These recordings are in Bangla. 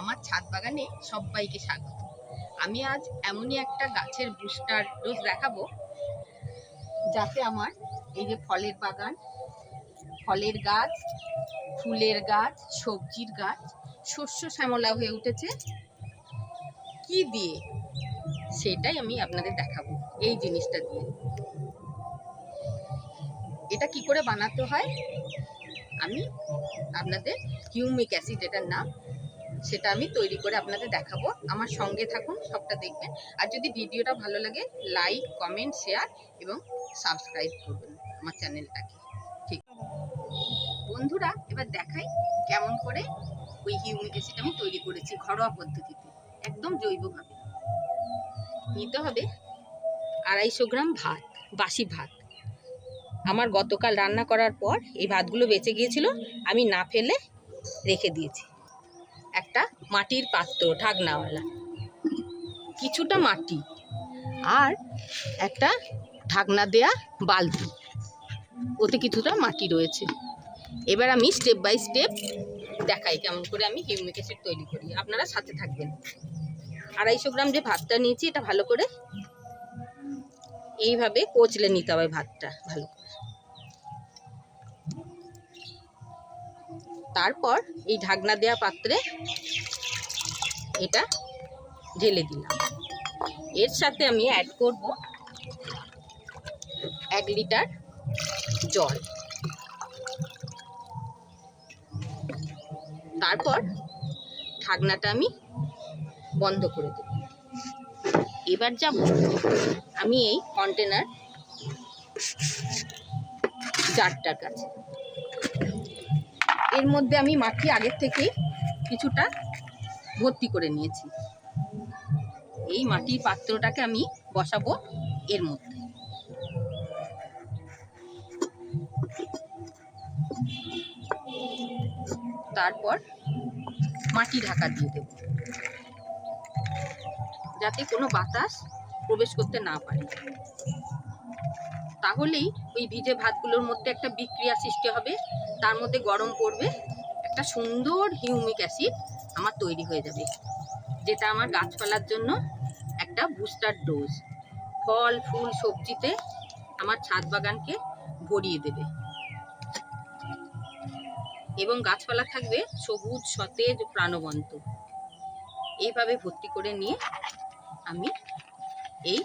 আমার ছাদ বাগানে সবাইকে স্বাগত। আমি আজ এমনই একটা গাছের বুস্টার ডোজ দেখাবো, যাতে আমার এই যে ফলের বাগান, ফলের গাছ, ফুলের গাছ, সবজির গাছ, শস্য শ্যামলা হয়ে উঠেছে। কি দিয়ে? সেটাই আমি আপনাদের দেখাবো, এই জিনিসটা দিয়ে। এটা কি করে বানাতে হয়? আমি আপনাদের হিউমিক অ্যাসিড, এটার নাম সেটা আমি তৈরি করে আপনাদের দেখাবো। আমার সঙ্গে থাকুন, সবটা দেখবেন। আর যদি ভিডিওটা ভালো লাগে, লাইক, কমেন্ট, শেয়ার এবং সাবস্ক্রাইব করবেন আমার চ্যানেলটাকে। ঠিক। বন্ধুরা, এবার দেখাই কেমন করে ওই হিউমিক অ্যাসিড আমি তৈরি করেছি ঘরোয়া পদ্ধতিতে, একদম জৈবভাবে। নিতে হবে আড়াইশো গ্রাম ভাত, বাসি ভাত। আমার গতকাল রান্না করার পর এই ভাতগুলো বেঁচে গিয়েছিল, আমি না ফেলে রেখে দিয়েছি। একটা মাটির পাত্র, ঢাকনাওয়ালা। কিছুটা মাটি আর একটা ঢাকনা দেয়া বালতি। ওতে কিছুটা মাটি রয়েছে। এবার আমি স্টেপ বাই স্টেপ দেখাই কেমন করে আমি হিউমিক অ্যাসিড তৈরি করি। আপনারা সাথে থাকবেন। আড়াইশো গ্রাম যে ভাতটা নিয়েছি, এটা ভালো করে এইভাবে কোচলে নিতে হবে ভাতটা ভালো করে। তারপর এই ঢাকনা দেওয়া পাত্রে এটা ঢেলে দিলাম। এর সাথে আমি অ্যাড করব এক লিটার জল। তারপর ঢাকনাটা আমি বন্ধ করে দেব। এবার যাব আমি এই কন্টেনার চারটার কাছে। এর মধ্যে আমি মাটি আগের থেকেই কিছুটা ভর্তি করে নিয়েছি। এই মাটির পাত্রটাকে আমি বসাবো এর মধ্যে। তারপর মাটি ঢাকা দিয়ে দেব। যাতে কোনো বাতাস প্রবেশ করতে না পারে। তাহলেই ওই ভিজে ভাতগুলোর মধ্যে একটা বিক্রিয়া সৃষ্টি হবে। তার মধ্যে গরম পড়বে, একটা সুন্দর হিউমিক অ্যাসিড আমার তৈরি হয়ে যাবে, যেটা আমার গাছপালার জন্য একটা বুস্টার ডোজ। ফল, ফুল, সবজিতে আমার ছাদ বাগানকে ভরিয়ে দেবে। এবং গাছপালা থাকবে সবুজ, সতেজ, প্রাণবন্ত। এইভাবে ভর্তি করে নিয়ে আমি এই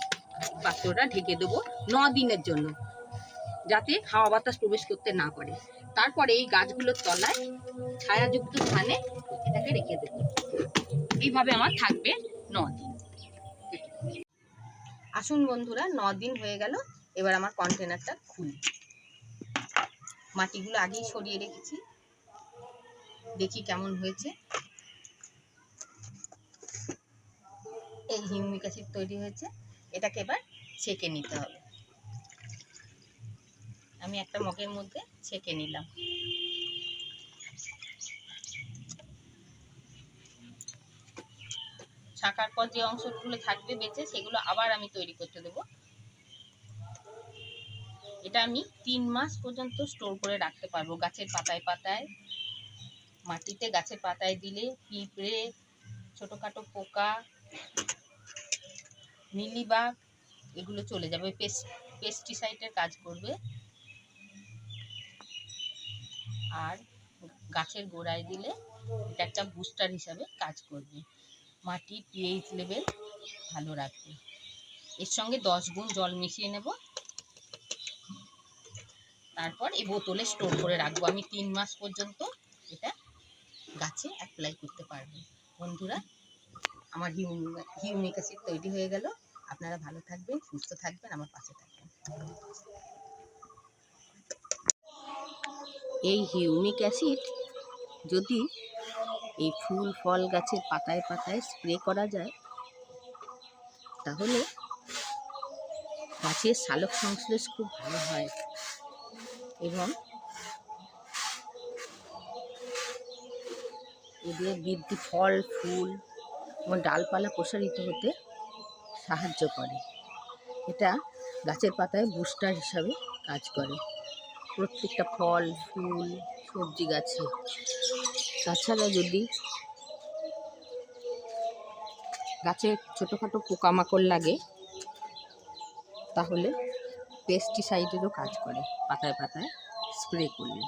পাত্রটা ঢেকে দেবো ন দিনের জন্য, যাতে হাওয়া বাতাস প্রবেশ করতে না পারে। তারপরে এই গাছগুলোর তলায় ছায়াযুক্ত স্থানে এটাকে রেখে দেব। এইভাবে আমার থাকবে ন দিন আসুন বন্ধুরা ন দিন হয়ে গেল। এবার আমার কন্টেনারটা খুলি। মাটিগুলো আগেই সরিয়ে রেখেছি। দেখি কেমন হয়েছে। এই হিউমিক তৈরি হয়েছে। এটাকে এবার ছেঁকে নিতে হবে। আমি একটা মগের মধ্যে ছেঁকে নিলাম। ছাকার পর যে অংশগুলো থাকবে বেঁচে, সেগুলো আবার আমি তৈরি করতে দেব। এটা আমি তিন মাস পর্যন্ত স্টোর করে রাখতে পারব। গাছের পাতায় পাতায়, মাটিতে গাছের পাতায় দিলে পিঁপড়ে, ছোটোখাটো পোকা মিলিবাগ এগুলো চলে যাবে। পেস্ট, পেস্টিসাইডের কাজ করবে। আর গাছের গোড়ায় দিলে এটা একটা বুস্টার হিসাবে কাজ করবে। মাটি পিএইচ লেভেল ভালো রাখবে। এর সঙ্গে দশ গুণ জল মিশিয়ে নেব। তারপর এই বোতলে স্টোর করে রাখব। আমি তিন মাস পর্যন্ত এটা গাছে অ্যাপ্লাই করতে পারব। বন্ধুরা, আমার হিউমিক অ্যাসিড তৈরি হয়ে গেল। আপনারা ভালো থাকবেন, সুস্থ থাকবেন, আমার পাশে থাকবেন। এই হিউমিক অ্যাসিড যদি এই ফুল ফল গাছের পাতায় পাতায় স্প্রে করা যায়, তাহলে গাছের সালোক সংশ্লেষ খুব ভালো হয় এবং এদের বৃদ্ধি ফল, ফুল এবং ডালপালা প্রসারিত হতে সাহায্য করে। এটা গাছের পাতায় বুস্টার হিসাবে কাজ করে। প্রত্যেকটা ফল, ফুল, সবজি গাছে। তাছাড়া যদি গাছে ছোটোখাটো পোকামাকড় লাগে, তাহলে পেস্টিসাইডেরও কাজ করে, পাতায় পাতায় স্প্রে করলে।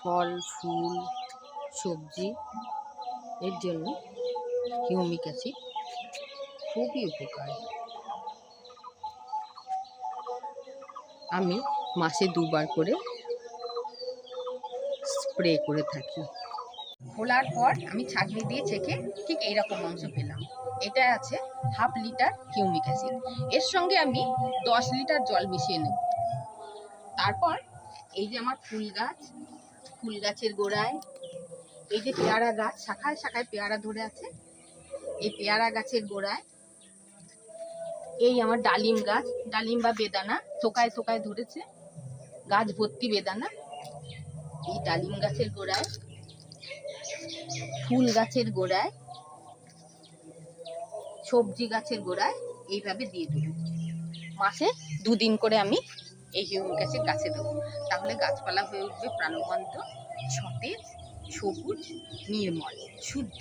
ফল, ফুল, সবজি এর জন্য হিউমিক অ্যাসিড খুবই উপকার। আমি মাসে দুবার করে স্প্রে করে থাকি। খোলার পর আমি ছাঁকনি দিয়ে ছেঁকে ঠিক এইরকম অংশ পেলাম। এটা আছে হাফ লিটার হিউমিক অ্যাসিড। এর সঙ্গে আমি দশ লিটার জল মিশিয়ে নেব। তারপর এই যে আমার ফুল গাছ, ফুল গাছের গোড়ায়, এই যে পেয়ারা গাছ, শাখায় শাখায় পেয়ারা ধরে আছে, এই পেয়ারা গাছের গোড়ায় এই আমার ডালিম গাছ, ডালিম বা বেদানা, থোকায় থোকায় ধরেছে। গাছ ভর্তি বেদানা। এই ডালিম গাছের গোড়ায়, ফুল গাছের গোড়ায়, সবজি গাছের গোড়ায় এইভাবে দিয়ে দেবো। মাসে দুদিন করে আমি এই হিউমিক অ্যাসিড গাছে দেবো। তাহলে গাছপালা হয়ে উঠবে প্রাণবন্ত, সতেজ, সবুজ, নির্মল, শুদ্ধ।